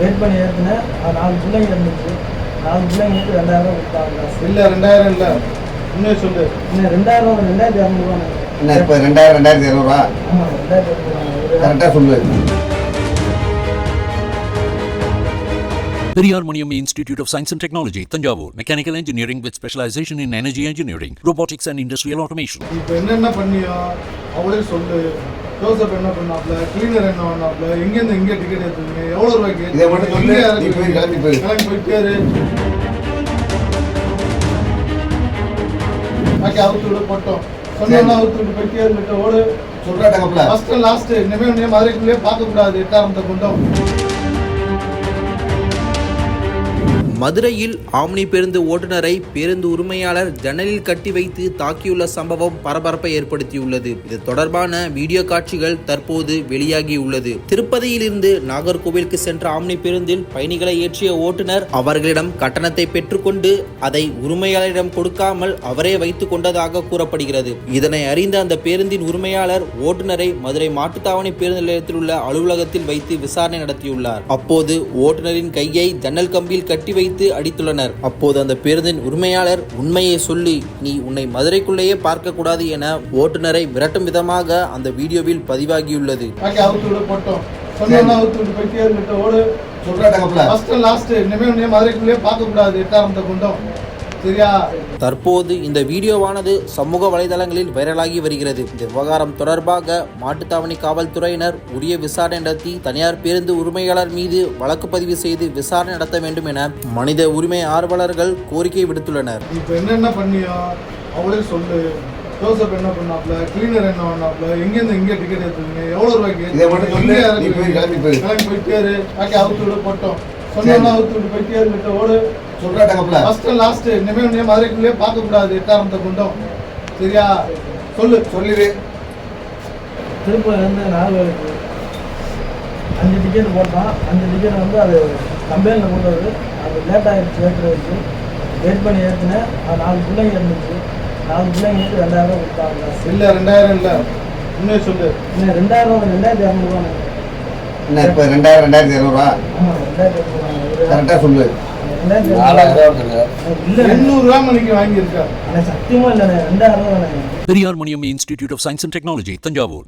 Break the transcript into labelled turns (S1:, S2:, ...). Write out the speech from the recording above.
S1: Wait பண்ணி ஏற்றினேன் நாலு பிள்ளைங்க இருந்துச்சு. நாலு பிள்ளைங்களுக்கு ரெண்டாயிரம் கொடுத்தாங்க.
S2: இல்ல ரெண்டாயிரம் இல்ல. இன்னும் சொல்லு.
S1: இன்னும் ரெண்டாயிரம் ரூபா ரெண்டாயிரத்தி இரநூறுவா
S3: என்ன இப்போ ரெண்டாயிரம் ரெண்டாயிரத்தி இரநூறுவா
S1: ஆமாம் ரெண்டாயிரத்தி இரநூறுவா
S3: கரெக்டாக சொல்லு.
S4: Periyarmaniam Institute of Science and Technology, Tanjavur. Mechanical engineering with specialization in energy engineering, robotics and industrial automation.
S2: இப்போ என்னென்ன பண்ணியோ அவளே சொல்லு. ஜோசப் என்ன பண்ணாப்ல கிளீனர் என்ன பண்ணாப்ல எங்கேருந்து எங்கே டிக்கெட் எடுத்துங்க? எவ்வளோ ரூபாய்க்கு
S3: இதை மட்டும் சொல்லு, நீ போய் கிளம்பி போயிரு.
S2: கிளம்பி போயிட்டாரு பாக்கி அவுத்து விட போட்டோம். சொன்னா அவுத்து விட்டு போயிட்டே ஓடு.
S3: சொல்கிறா தங்கப்பில்
S2: ஃபர்ஸ்ட் லாஸ்ட் இனிமே உன்னைய மதுரைக்குள்ளேயே பார்க்க கூடாது எட்டாரத்தை கொண்டோம்.
S5: மதுரையில் ஆம்னி பேருந்து ஓட்டுநரை பேருந்து உரிமையாளர் ஜன்னலில் கட்டி வைத்து தாக்கியுள்ள சம்பவம் பரபரப்பை ஏற்படுத்தியுள்ளது. இது தொடர்பான வீடியோ காட்சிகள் தற்போது வெளியாகியுள்ளது. திருப்பதியிலிருந்து நாகர்கோவிலுக்கு சென்ற ஆம்னி பேருந்தில் பயணிகளை ஏற்றிய ஓட்டுநர் அவர்களிடம் கட்டணத்தை பெற்றுக்கொண்டு அதை உரிமையாளரிடம் கொடுக்காமல் அவரே வைத்துக் கொண்டதாக கூறப்படுகிறது. இதனை அறிந்த அந்த பேருந்தின் உரிமையாளர் ஓட்டுநரை மதுரை மாட்டுத்தாவணி பேருந்து நிலையத்தில் உள்ள அலுவலகத்தில் வைத்து விசாரணை நடத்தியுள்ளார். அப்போது ஓட்டுநரின் கையை ஜன்னல் கம்பியில் கட்டி வைத்து அடித்துள்ளனர். அப்போது அந்த பேருந்தின் உரிமையாளர் உண்மையை சொல்லி நீ உன்னை மதுரைக்குள்ளேயே பார்க்க கூடாது என ஓட்டுநரை மிரட்டும் விதமாக அந்த வீடியோவில் பதிவாகியுள்ளது.
S2: மதுரைக்குள்ளேயே பார்க்க கூடாது எட்டாரத்தை கொண்டோம்
S5: தற்போது இந்த வீடியோவானது சமூக வலைதளங்களில் வைரலாகி வருகிறது. இந்த விவகாரம் தொடர்பாக மாட்டுத்தாவணி காவல்துறையினர் உரிய விசாரணை நடத்தி தனியார் பேருந்து உரிமையாளர் மீது வழக்கு பதிவு செய்து விசாரணை நடத்த வேண்டும் என மனித உரிமை ஆர்வலர்கள் கோரிக்கை விடுத்துள்ளனர்.
S2: இப்போ என்னென்ன பண்ணியோ அவளே சொல்லு. ஜோசப் என்ன பண்ணாப்ல? கிளீனர் என்ன பண்ணாப்ல? எங்கேருந்து எங்கே டிக்கெட் எடுத்துங்க? எவ்வளோ ரூபாய்க்கு?
S3: இதை மட்டும் சொல்லு, கிளம்பி
S2: போயிட்டாரு அவுத்து விட போட்டோம். சொன்னா அவுத்து விட்டு போயிட்டே ஓடு.
S3: சொல்கிறா தங்கப்பில்
S2: ஃபர்ஸ்ட் லாஸ்ட் இனிமே உன்னைய மதுரைக்குள்ளேயே பார்க்க கூடாது எட்டாரத்தை கொண்டோம். சரியா? சொல்லு.
S3: சொல்லிடு
S1: திருப்பூர்லேருந்து நாகர்கோவிலுக்கு அஞ்சு டிக்கெட் போட்டோம். அஞ்சு டிக்கெட் வந்து அது கம்பெனியில் கொண்டு வருது அது லேட் ஆகிடுச்சு ஏற்றுறதுக்கு வெயிட் பண்ணி ஏற்றினேன் அது நாலு பிள்ளைங்க இருந்துச்சு. நாலு பிள்ளைங்களுக்கு ரெண்டாயிரம் ரூபா கொடுத்தாங்க.
S2: இல்ல ரெண்டாயிரம் இல்ல. இன்னும் சொல்லு.
S1: இன்னும் ரெண்டாயிரம் ரூபா ரெண்டாயிரத்தி இரநூறுவா
S3: என்ன இப்போ ரெண்டாயிரம் ரெண்டாயிரத்தி இரநூறுவா கரெக்டாக சொல்லு.
S1: ரெண்டாயிரத்தி இல்லை
S2: எண்ணூறு ரூபா மணிக்கு வாங்கியிருக்கா
S1: ஆனால் சத்தியமாக இல்லைண்ணே ரெண்டாயிரம் ரூபா தானே
S4: Periyarmaniam Institute of Science and Technology, Tanjavur.